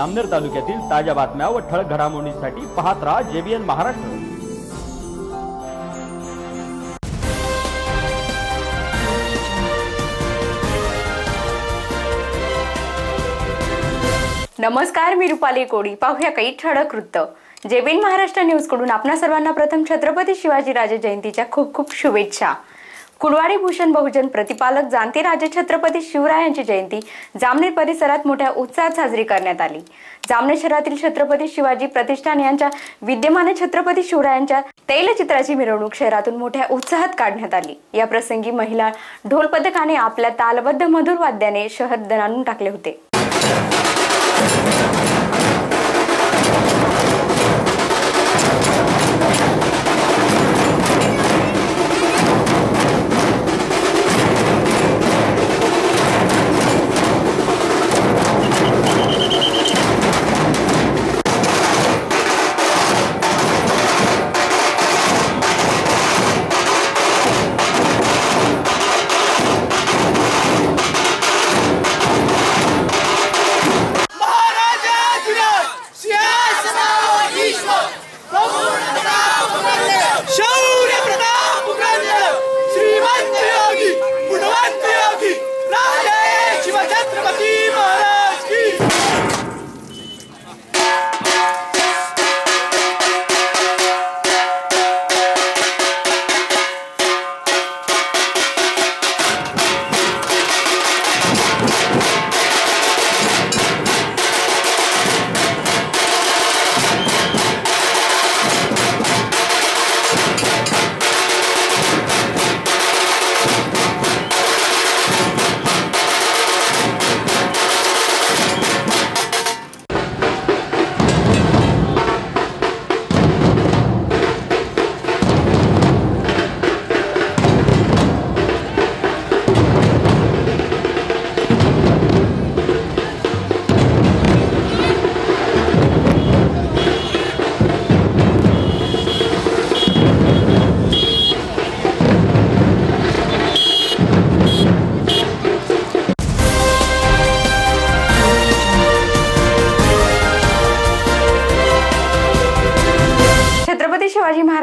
जामनेर तालुक्यातील ताज्या बातम्या व ठळक घडामोडींसाठी पाहत राहा जेबीएन महाराष्ट्र. नमस्कार मी रुपाली कोडी पाहूया काही ठळक वृत्त. जेबीन महाराष्ट्र न्यूजकडून आपणा सर्वांना प्रथम छत्रपती शिवाजी राजे जयंतीच्या खूप खूप शुभेच्छा. कुलवाडी भूषण बहुजन प्रतिपालक जाणते राजे छत्रपती शिवरायांची जयंती जामनेर परिसरात मोठ्या उत्साहात साजरी करण्यात आली. जामनेर शहरातील छत्रपती शिवाजी प्रतिष्ठान यांच्या विद्यमान छत्रपती शिवरायांच्या तैलचित्राची मिरवणूक शहरातून मोठ्या उत्साहात काढण्यात आली. या प्रसंगी महिला ढोल पथकाने आपल्या तालबद्ध मधुर वाद्याने शहर दणानून टाकले होते.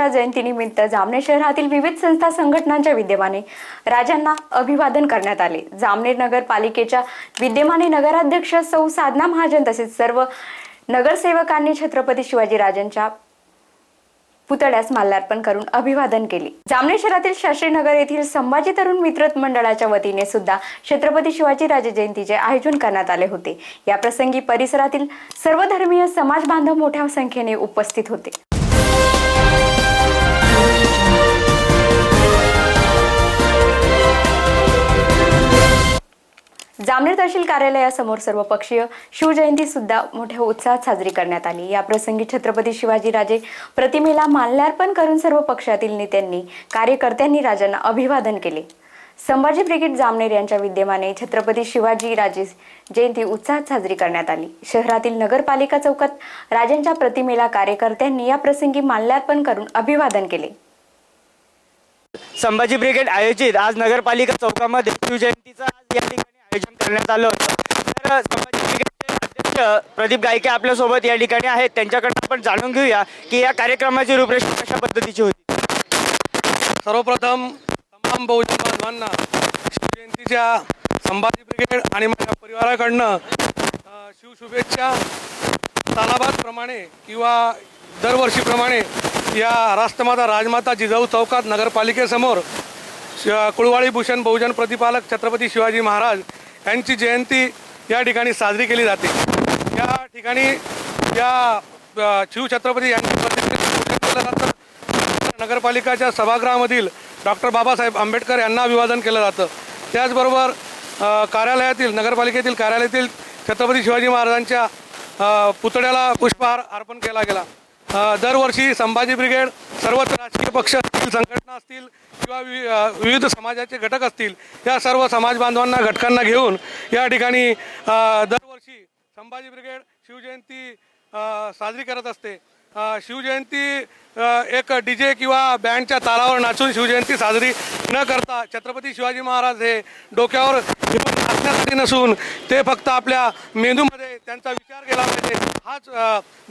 शिवाजी जयंतीनिमित्त जामनेर शहरातील विविध संस्था संघटनांच्या विद्यमाने राजांना अभिवादन करण्यात आले. जामनेर नगरपालिकेच्या विद्यमाने नगराध्यक्ष सौ साधना महाजन तसेच सर्व नगरसेवकांनी छत्रपती शिवाजी राजांच्या पुतळ्यास माल्यार्पण करून अभिवादन केले. जामनेर शहरातील शास्त्रीनगर येथील संभाजी तरुण मित्र मंडळाच्या वतीने सुद्धा छत्रपती शिवाजी राजे जयंतीचे आयोजन करण्यात आले होते. या प्रसंगी परिसरातील सर्वधर्मीय समाज बांधव मोठ्या संख्येने उपस्थित होते. जामनेर तहसील कार्यालयासमोर सर्व पक्षीय शिवजयंती सुद्धा मोठ्या उत्साहात साजरी करण्यात आली. या प्रसंगी छत्रपती शिवाजीराजे प्रतिमेला माल्यार्पण करून सर्व पक्षातील नेत्यांनी कार्यकर्त्यांनी राजांना अभिवादन केले. संभाजी ब्रिगेड जामनेर यांच्या विद्यमाने छत्रपती शिवाजी राजे जयंती उत्साहात साजरी करण्यात आली. शहरातील नगरपालिका चौकात राजांच्या प्रतिमेला कार्यकर्त्यांनी या प्रसंगी माल्यार्पण करून अभिवादन केले. संभाजी ब्रिगेड आयोजित आज नगरपालिका चौकामध्ये शिवजयंतीचा आज या आयोजन करण्यात आलं होतं. तर अध्यक्ष प्रदीप गायके आपल्यासोबत या ठिकाणी आहेत. त्यांच्याकडनं आपण जाणून घेऊया की या कार्यक्रमाची रूपरेषा कशा पद्धतीची होती? सर्वप्रथम तमाम बहुजन बांधवांना शिवजयंतीच्या संभाजी ब्रिगेड आणि माझ्या परिवाराकडनं अ, शिवशुभेच्छा तालाबादप्रमाणे किंवा दरवर्षीप्रमाणे या राष्ट्रमाता राजमाता जिजाऊ चौकात नगरपालिकेसमोर श- भूषण बहुजन प्रतिपालक छत्रपती शिवाजी महाराज यांची जयंती या ठिकाणी साजरी केली जाते. या ठिकाणी या शिवछत्रपती यांच्या केलं जातं नगरपालिकाच्या सभागृहामधील डॉक्टर बाबासाहेब आंबेडकर यांना अभिवादन केलं जातं. त्याचबरोबर कार्यालयातील नगरपालिकेतील कार्यालयातील छत्रपती शिवाजी महाराजांच्या पुतळ्याला पुष्पहार अर्पण केला गेला. दरवर्षी संभाजी ब्रिगेड सर्वच राजकीय पक्ष असतील संघटना असतील किंवा वि- विविध समाजाचे घटक असतील या सर्व समाज बांधवांना घटकांना घेऊन या ठिकाणी दरवर्षी संभाजी ब्रिगेड शिवजयंती साजरी करत असते. शिवजयंती एक डी जे किंवा बँडच्या तालावर नाचून शिवजयंती साजरी न करता छत्रपती शिवाजी महाराज हे डोक्यावर नाचण्यासाठी नसून ते फक्त आपल्या मेंदूमध्ये त्यांचा विचार केला पाहिजे. हाच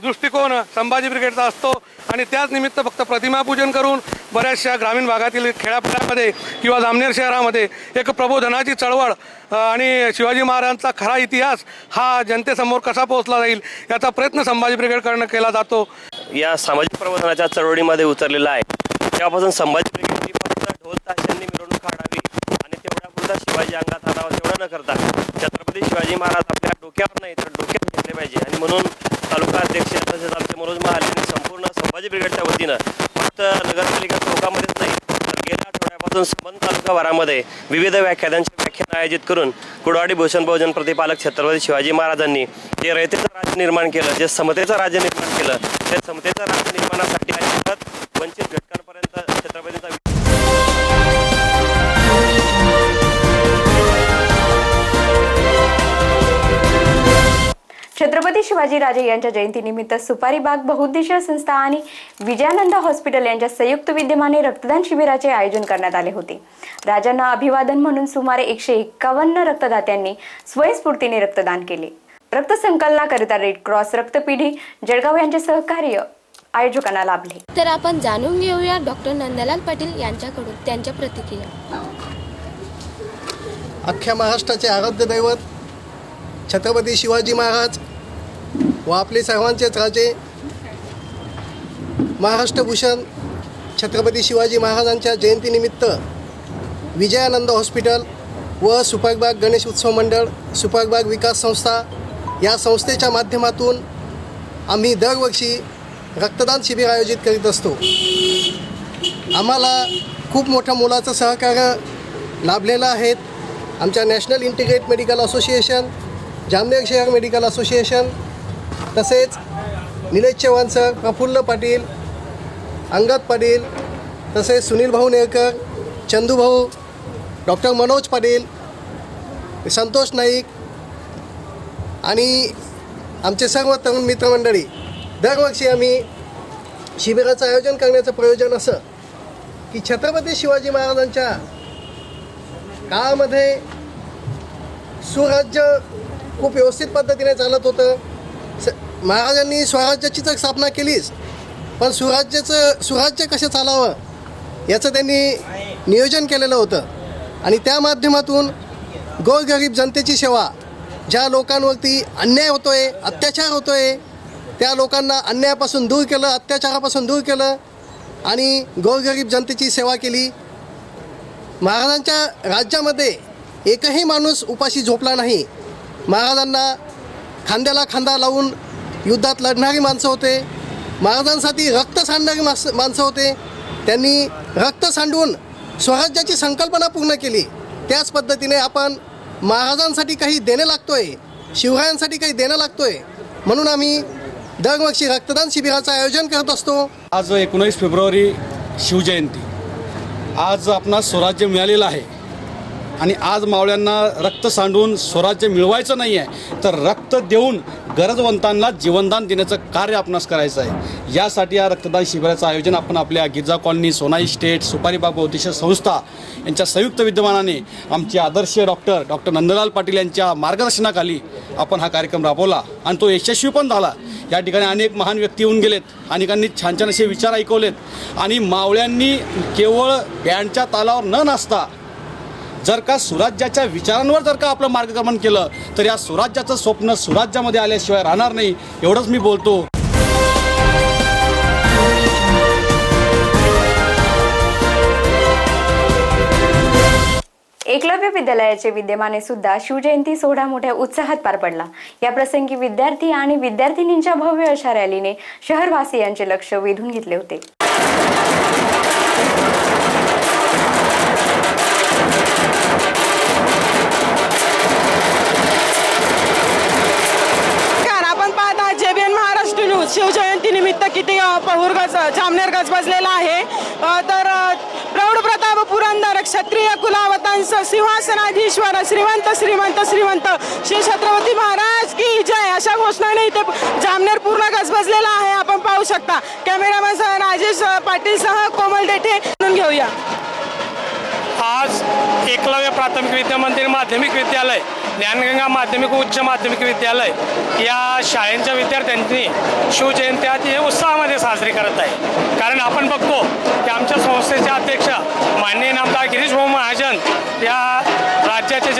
दृष्टिकोन संभाजी ब्रिगेडचा असतो. आणि त्याच निमित्त फक्त प्रतिमापूजन करून बऱ्याचशा ग्रामीण भागातील खेड्यापाड्यामध्ये किंवा जामनेर शहरामध्ये एक प्रबोधनाची चळवळ आणि शिवाजी महाराजांचा खरा इतिहास हा जनतेसमोर कसा पोहोचला जाईल याचा प्रयत्न संभाजी ब्रिगेडकडनं केला जातो. या सामाजिक प्रबोधनाच्या चळवळीमध्ये उतरलेला आहे. तेव्हापासून संभाजी ब्रिगेडची फक्त ढोल ताशांनी मिरवणूक काढावी आणि तेवढ्या पुरता शिवाजी अंगात आणावा तेवढं न करता छत्रपती शिवाजी महाराज आपल्या डोक्यावर नाही तर डोक्यात घेतले पाहिजे आणि म्हणून तालुका अध्यक्ष तसेच आमचे मनोज महाल यांनी संपूर्ण संभाजी ब्रिगेडच्या वतीनं फक्त नगरपालिका चौकामध्येच नाही तर गेल्या आठवड्यापासून संबंध तालुका भरामध्ये विविध व्याख्यानांचे व्याख्यान आयोजित करून कुडवाडी भूषण बहुजन प्रतिपालक छत्रपती शिवाजी महाराजांनी जे रयतेचं राज्य निर्माण केलं जे समतेचं राज्य निर्माण केलं त्या समतेचं राज्य निर्माणासाठी छत्रपती शिवाजीराजे यांच्या जयंतीनिमित्त सुपारी बाग बहुउद्देशीय संस्था आणि विजयानंद हॉस्पिटल यांच्या संयुक्त विद्यमाने रक्तदान शिबिराचे आयोजन करण्यात आले होते. राजांना अभिवादन म्हणून सुमारे एकशे एक्कावन्न रक्तदात्यांनी स्वयंस्फूर्तीने रक्तदान केले. रक्तसंकलनाकरिता रेड क्रॉस रक्तपिढी जळगाव यांचे सहकार्य आयोजकांना लाभले. तर आपण जाणून घेऊया डॉक्टर नंदलाल पाटील यांच्याकडून त्यांच्या प्रतिक्रिया. अख्ख्या महाराष्ट्राचे आराध्य दैवत छत्रपती शिवाजी महाराज व आपले सर्वांचेच राजे महाराष्ट्रभूषण छत्रपती शिवाजी महाराजांच्या जयंतीनिमित्त विजयानंद हॉस्पिटल व सुपरबाग गणेश उत्सव मंडळ सुपरबाग विकास संस्था या संस्थेच्या माध्यमातून आम्ही दरवर्षी रक्तदान शिबिर आयोजित करीत असतो. आम्हाला खूप मोठ्या मोलाचं सहकार्य लाभलेलं आहेत आमच्या national integrate medical association Jamner शहर मेडिकल असोसिएशन तसेच निलेश चव्हाण सर प्रफुल्ल पाटील अंगद पाटील तसेच सुनील भाऊ नेरकर चंदू भाऊ डॉक्टर मनोज पाटील संतोष नाईक आणि आमचे सर्व तरुण मित्रमंडळी दरवर्षी आम्ही शिबिराचं आयोजन करण्याचं प्रयोजन असं की छत्रपती शिवाजी महाराजांच्या काळामध्ये सुराज्य खूप व्यवस्थित पद्धतीने चालत होतं. स महाराजांनी स्वराज्याची तर स्थापना केलीच पण सुराज्याचं सुराज्य कसं चालावं याचं त्यांनी नियोजन केलेलं होतं. आणि त्या माध्यमातून गोरगरीब जनतेची सेवा ज्या लोकांवरती अन्याय होतो आहे अत्याचार होतो आहे त्या लोकांना अन्यायापासून दूर केलं अत्याचारापासून दूर केलं आणि गोरगरीब जनतेची सेवा केली. महाराजांच्या राज्यामध्ये एकही माणूस उपाशी झोपला नाही. महाराजांना खांद्याला खांदा लावून युद्धात लढणारी माणसं होते. महाराजांसाठी रक्त सांडणारी मास माणसं होते. त्यांनी रक्त सांडून स्वराज्याची संकल्पना पूर्ण केली. त्याच पद्धतीने आपण महाराजांसाठी काही देणं लागतो आहे शिवरायांसाठी काही देणं लागतो आहे म्हणून आम्ही दरवर्षी रक्तदान शिबिराचं आयोजन करत असतो. आज एकोणीस फेब्रुवारी शिवजयंती. आज आपणास स्वराज्य मिळालेलं आहे. आणि आज मावळ्यांना रक्त सांडून स्वराज्य मिळवायचं नाही आहे तर रक्त देऊन गरजवंतांना जीवनदान देण्याचं कार्य आपणास करायचं आहे. यासाठी या रक्तदान शिबिराचं आयोजन आपण आपल्या गिरजा कॉलनी सोनाई स्टेट सुपारीबाग बौद्धिश संस्था यांच्या संयुक्त विद्यमानाने आमचे आदर्श डॉक्टर डॉक्टर नंदलाल पाटील यांच्या मार्गदर्शनाखाली आपण हा कार्यक्रम राबवला. आणि तो यशस्वी पण झाला. या ठिकाणी अनेक महान व्यक्ती येऊन गेलेत. अनेकांनी छान छान असे विचार ऐकवलेत. आणि मावळ्यांनी केवळ बँडच्या तालावर न नाचता जर का सुराज्याच्या विचारांवर जर का आपलं मार्गक्रमण केलं तर या सुराज्याचं स्वप्न सुराज्यामध्ये आल्याशिवाय राहणार नाही एवढंच मी बोलतो. एकलव्य विद्यालयाचे विद्यमाने सुद्धा शिवजयंती सोहळा मोठ्या उत्साहात पार पडला. या प्रसंगी विद्यार्थी आणि विद्यार्थिनींच्या भव्य अशा रॅलीने शहरवासियांचे लक्ष वेधून घेतले होते. महाराष्ट्र शिवजयंती निमित्त किती अ, गज जामनेर गज आहे. तर प्रौढ प्रताप पुरंदर क्षत्रिय कुलावतांस सिंहासनाधीश्वर श्रीमंत श्रीमंत श्रीमंत श्री छत्रपती महाराज की जय. अशा घोषणाने इथे जामनेर पूर्ण गजबजलेला आहे. आपण पाहू शकता. कॅमेरामॅन सह राजेश पाटील सह कोमल डेठे. घेऊया. आज एकलव्य प्राथमिक विद्यामंदिर माध्यमिक विद्यालय ज्ञानगंगा माध्यमिक उच्च माध्यमिक विद्यालय या शाळेंच्या विद्यार्थ्यांनी शिवजयंती हे उत्साहामध्ये साजरी करत आहे. कारण आपण बघतो की आमच्या संस्थेचे अध्यक्ष माननीय नामदार गिरीश भाऊ महाजन या राज्याचे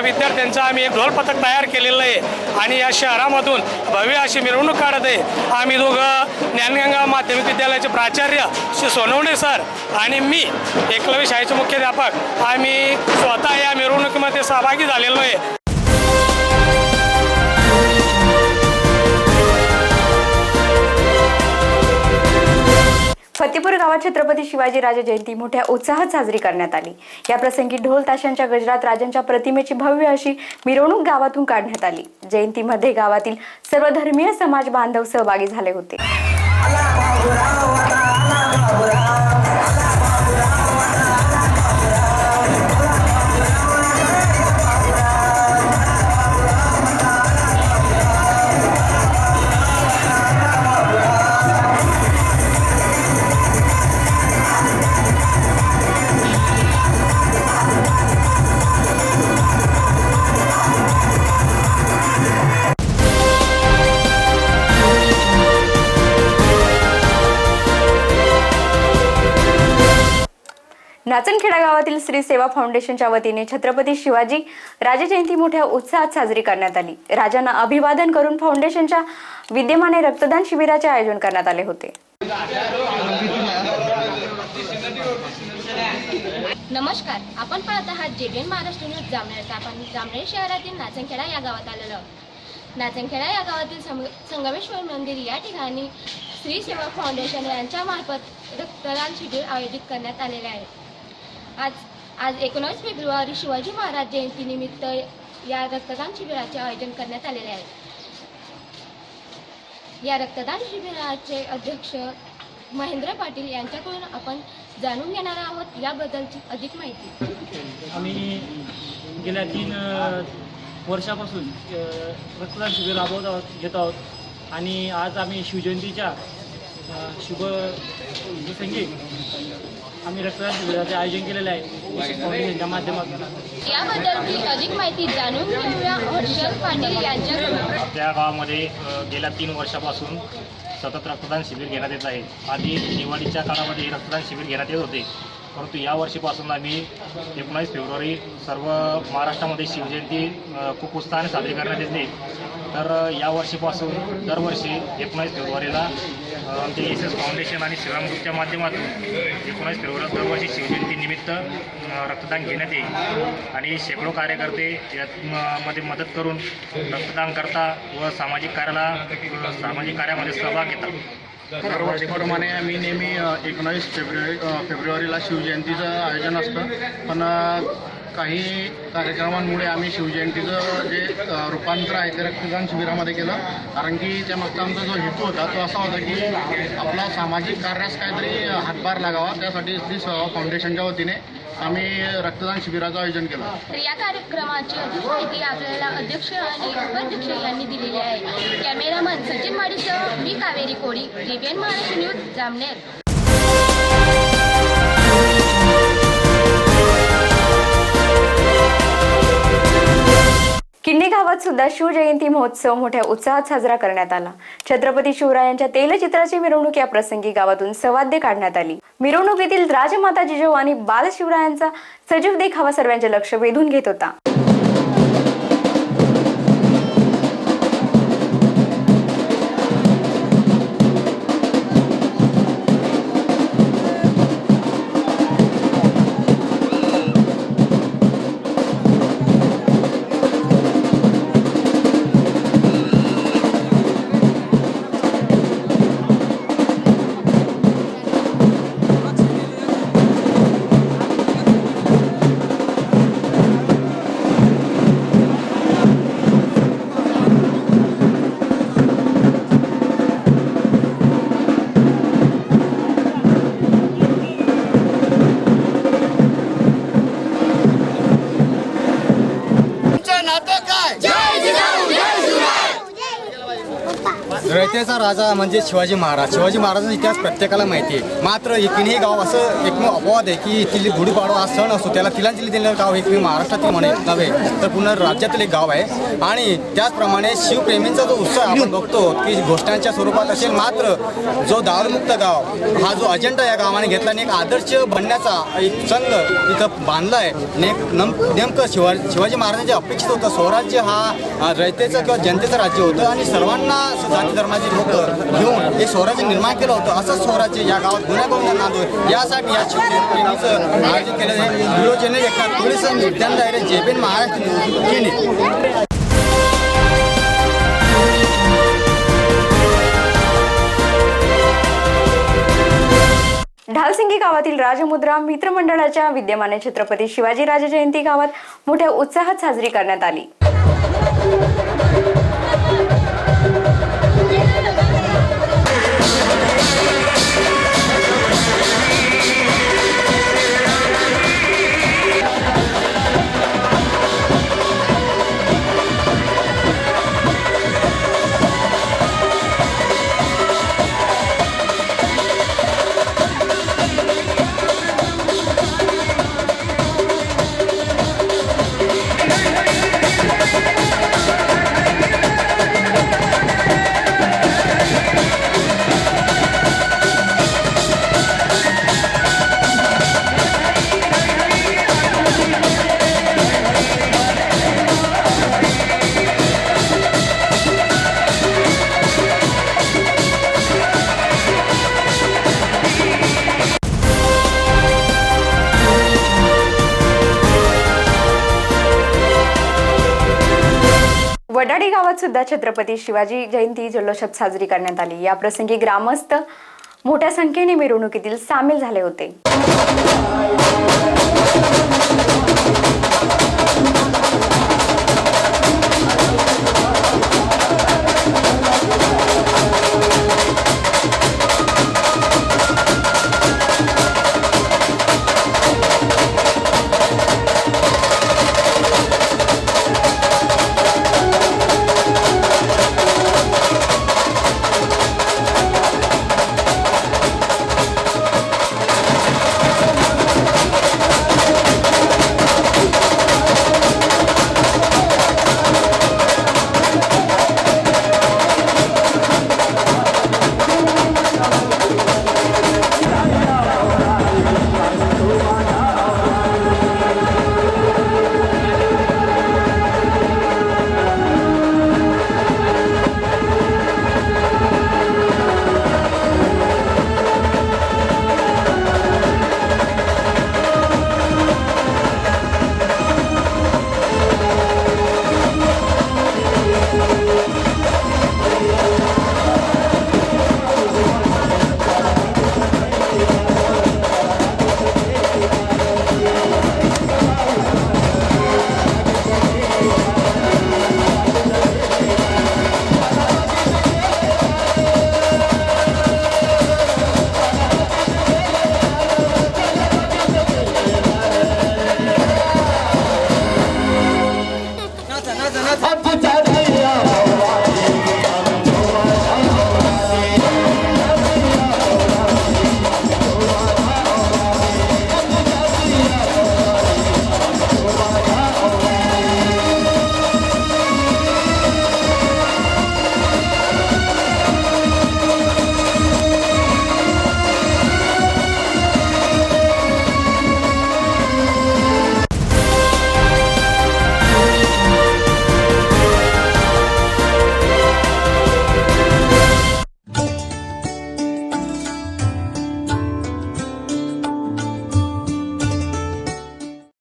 विद्यार्थ्यांचा आम्ही एक ढोल पथक तयार केलेलं आहे. आणि या शहरामधून भव्य अशी मिरवणूक काढत आहे. आम्ही दोघं ज्ञानगंगा माध्यमिक विद्यालयाचे प्राचार्य श्री सोनवणे सर आणि मी एकलव्य शाळेचे मुख्याध्यापक आम्ही स्वतः या मिरवणुकीमध्ये सहभागी झालेलो आहे. फतेपूर गावात छत्रपती शिवाजीराजे जयंती मोठ्या उत्साहात साजरी करण्यात आली. या प्रसंगी ढोल ताशांच्या गजरात राजांच्या प्रतिमेची भव्य अशी मिरवणूक गावातून काढण्यात आली. जयंतीमध्ये गावातील सर्व धर्मीय समाज बांधव सहभागी झाले होते. नाचनखेडा गावातील श्री सेवा फाउंडेशनच्या वतीने छत्रपती शिवाजी राजे जयंती मोठ्या उत्साहात साजरी करण्यात आली. राजांना अभिवादन करून फाउंडेशनच्या विद्यमाने रक्तदान शिबिराचे आयोजन करण्यात आले होते. नमस्कार आपण पाहत आहात जेबीएन महाराष्ट्र न्यूज जामनेर. आपण जामनेर शहरातील नाचनखेडा या गावात आलेलो आहोत. नाचनखेडा या गावातील संग संगमेश्वर मंदिर या ठिकाणी श्री सेवा फाउंडेशन यांच्यामार्फत रक्तदान शिबिर आयोजित करण्यात आलेले आहे. आज आज एकोणीस फेब्रुवारी शिवाजी महाराज जयंतीनिमित्त या रक्तदान शिबिराचे आयोजन करण्यात आलेले आहे. या रक्तदान शिबिराचे अध्यक्ष महेंद्र पाटील यांच्याकडून आपण जाणून घेणार आहोत याबद्दलची अधिक माहिती. आम्ही गेल्या तीन वर्षापासून रक्तदान शिबिर राबवत आहोत घेत आहोत. आणि आज आम्ही शिवजयंतीच्या शुभ प्रसंगी आम्ही रक्तदान शिबिराचे आयोजन केलेले आहे. विशेष फाउंडेशनच्या माध्यमातून. याबद्दलची अधिक माहिती जाणून घेऊया. हर्षल पाटील यांच्याकडून. त्या गावामध्ये अ, गेल्या तीन वर्षापासून सतत रक्तदान शिबिर घेण्यात येत आहे. आधी दिवाळीच्या काळामध्ये हे रक्तदान शिबिर घेण्यात येत होते. परंतु या वर्षीपासून आम्ही एकोणावीस फेब्रुवारी सर्व महाराष्ट्रामध्ये शिवजयंती खूप उत्साहाने साजरी करण्यात येते. तर या वर्षीपासून दरवर्षी एकोणावीस फेब्रुवारीला आमच्या आमचे एस एस फाउंडेशन आणि सेवा ग्रुपच्या माध्यमातून एकोणावीस फेब्रुवारी दरवर्षी शिवजयंतीनिमित्त रक्तदान घेण्यात येईल. आणि शेकडो कार्यकर्ते यात म- मध्ये मदत करून रक्तदान करता व सामाजिक कार्याला सामाजिक कार्यामध्ये सहभाग घेतात. दरवर्षीप्रमाणे आम्ही नेहमी एकोणावीस फेब्रुवारी फेब्रुवारीला शिवजयंतीचं आयोजन असतं. पण काही कार्यक्रमांमुळे आम्ही शिवजयंतीचं जे रूपांतर आहे ते रक्तदान शिबिरामध्ये केलं. कारण की त्यामागचा आमचा जो हेतू होता तो असा होता की आपला सामाजिक कार्यास काहीतरी हातभार लागावा. त्यासाठी श्री सेवा फाउंडेशनच्या वतीने आम्ही रक्तदान शिबिराचं आयोजन केलं. तर या कार्यक्रमाची अधिक माहिती आपल्याला अध्यक्ष आणि उपाध्यक्ष यांनी दिलेली आहे. कॅमेरामन सचिन माडीसह मी कावेरी कोळी जेबीएन महाराष्ट्र न्यूज जामनेर. किन्नी गावात सुद्धा शिवजयंती महोत्सव मोठ्या उत्साहात साजरा करण्यात आला. छत्रपती शिवरायांच्या तेलचित्राची मिरवणूक या प्रसंगी गावातून सवाद्य काढण्यात आली. मिरवणुकीतील राजमाता जिजाऊ आणि बाल शिवरायांचा सजीव देखावा सर्वांचे लक्ष वेधून घेत होता. राजा म्हणजे शिवाजी महाराज. शिवाजी महाराजांचा इतिहास प्रत्येकाला माहिती आहे. मात्र एकही गाव असं एकमेव अपवाद आहे की तिथली गुढीपाडवा हा सण असतो त्याला तिलांजली दिलेलं गाव एकमेव महाराष्ट्रातील म्हणे नव्हे तर पुन्हा राज्यातील एक गाव आहे. आणि त्याचप्रमाणे शिवप्रेमींचा जो उत्सव आपण बघतो की गोष्टांच्या स्वरूपात असेल मात्र जो दारूमुक्त गाव हा जो अजेंडा या गावाने घेतला आणि एक आदर्श बनण्याचा एक संघ इथं बांधला आहे ने नम नेमकं शिवा शिवाजी महाराजांचे अपेक्षित होतं स्वराज्य हा रयतेचं किंवा जनतेचं राज्य होतं आणि सर्वांना जाती धर्माचे लोक घेऊन हे स्वराज्य निर्माण केलं होतं. असंच स्वराज्य या गावात गुन्हेगारांना नांदो यासाठी या शिवसेनेचं आयोजित केलं आहे. विरोजने एकनाथ पोलीस विज्ञान दायरे JBN Maharashtra news. Clinic Dhalsingi गावातील राजमुद्रा मित्रमंडळाच्या विद्यमान छत्रपती शिवाजीराजे जयंती गावात मोठ्या उत्साहात साजरी करण्यात आली. सुद्धा छत्रपती शिवाजी जयंती जल्लोषात साजरी करण्यात आली. या प्रसंगी ग्रामस्थ मोठ्या संख्येने मिरवणुकीतील सामील झाले होते.